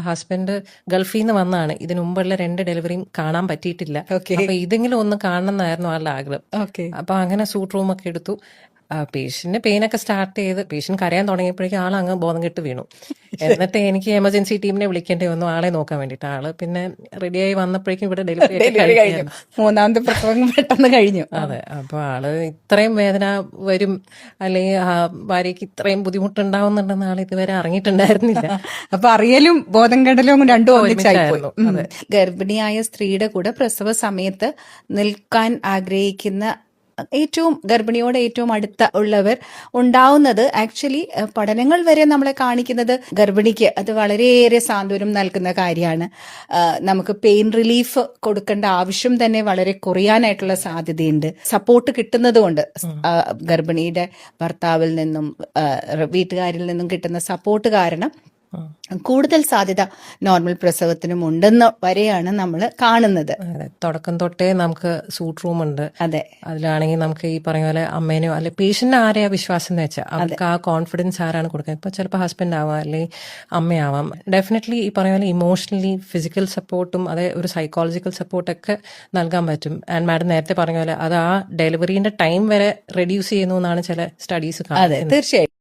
Husband ഗൾഫിൽ നിന്ന് വന്നാണ്. ഇതിനു മുമ്പുള്ള രണ്ട് ഡെലിവറിയും കാണാൻ പറ്റിയിട്ടില്ല. അപ്പൊ ഇതെങ്കിലും ഒന്ന് കാണണം എന്നായിരുന്നു ആളുടെ ആഗ്രഹം. അപ്പൊ അങ്ങനെ സൂട്ട് റൂം ഒക്കെ എടുത്തു. പേഷ്യന്റിന് പെയിനൊക്കെ സ്റ്റാർട്ട് ചെയ്ത് പേഷ്യന്റ് കരയാൻ തുടങ്ങിയപ്പോഴേക്കും ആൾ അങ്ങ് ബോധം കെട്ട് വീണു. എന്നിട്ട് എനിക്ക് എമർജൻസി ടീമിനെ വിളിക്കേണ്ടി വന്നു. ആളെ നോക്കാൻ വേണ്ടിയിട്ട്. ആൾ പിന്നെ റെഡിയായി വന്നപ്പോഴേക്കും ഇവിടെ ഡെലിവറി കഴിഞ്ഞു. മൂന്നാമത്തെ പ്രസവം പെട്ടെന്ന് കഴിഞ്ഞു. അതെ. അപ്പൊ ആൾ ഇത്രയും വേദന വരും. അല്ലെങ്കിൽ ആ ഭാര്യയ്ക്ക് ഇത്രയും ബുദ്ധിമുട്ടുണ്ടാവുന്നുണ്ടെന്ന് ആൾ ഇതുവരെ അറിഞ്ഞിട്ടുണ്ടായിരുന്നില്ല. അപ്പൊ അറിയലും ബോധം കെടലും രണ്ടും ഒന്നിച്ചായിരുന്നു. ഗർഭിണിയായ സ്ത്രീയുടെ കൂടെ പ്രസവ സമയത്ത് നിൽക്കാൻ ആഗ്രഹിക്കുന്ന ഏറ്റവും ഗർഭിണിയോട് ഏറ്റവും അടുത്ത ഉള്ളവർ ഉണ്ടാവുന്നത് ആക്ച്വലി പഠനങ്ങൾ വരെ നമ്മളെ കാണിക്കുന്നത് ഗർഭിണിക്ക് അത് വളരെയേറെ സാന്ത്വനം നൽകുന്ന കാര്യമാണ്. നമുക്ക് പെയിൻ റിലീഫ് കൊടുക്കേണ്ട ആവശ്യം തന്നെ വളരെ കുറയാനായിട്ടുള്ള സാധ്യതയുണ്ട്. സപ്പോർട്ട് കിട്ടുന്നത് കൊണ്ട് ഗർഭിണിയുടെ ഭർത്താവിൽ നിന്നും വീട്ടുകാരിൽ നിന്നും കിട്ടുന്ന സപ്പോർട്ട് കാരണം കൂടുതൽ സാധ്യത നോർമൽ പ്രസവത്തിനും ഉണ്ടെന്ന് വരെയാണ് നമ്മൾ കാണുന്നത്. അതെ തുടക്കം തൊട്ടേ നമുക്ക് സൂട്ട് റൂം ഉണ്ട്. അതെ. അതിലാണെങ്കിൽ നമുക്ക് ഈ പറഞ്ഞ പോലെ അമ്മേനോ അല്ലെ പേഷ്യന്റ് ആരെയാ വിശ്വാസം എന്ന് വെച്ചാൽ അവർക്ക് ആ കോൺഫിഡൻസ് ആരാണ് കൊടുക്കുന്നത്? ഇപ്പൊ ചിലപ്പോൾ ഹസ്ബൻഡ് ആവാം അല്ലെങ്കിൽ അമ്മയാവാം. ഡെഫിനറ്റ്ലി ഈ പറഞ്ഞ പോലെ ഇമോഷണലി ഫിസിക്കൽ സപ്പോർട്ടും അതെ ഒരു സൈക്കോളജിക്കൽ സപ്പോർട്ടൊക്കെ നൽകാൻ പറ്റും. ആൻഡ് മാഡം നേരത്തെ പറഞ്ഞ പോലെ അത് ആ ഡെലിവറിന്റെ ടൈം വരെ റെഡ്യൂസ് ചെയ്യുന്നു എന്നാണ് ചില സ്റ്റഡീസ് കാണുന്നത്. തീർച്ചയായും.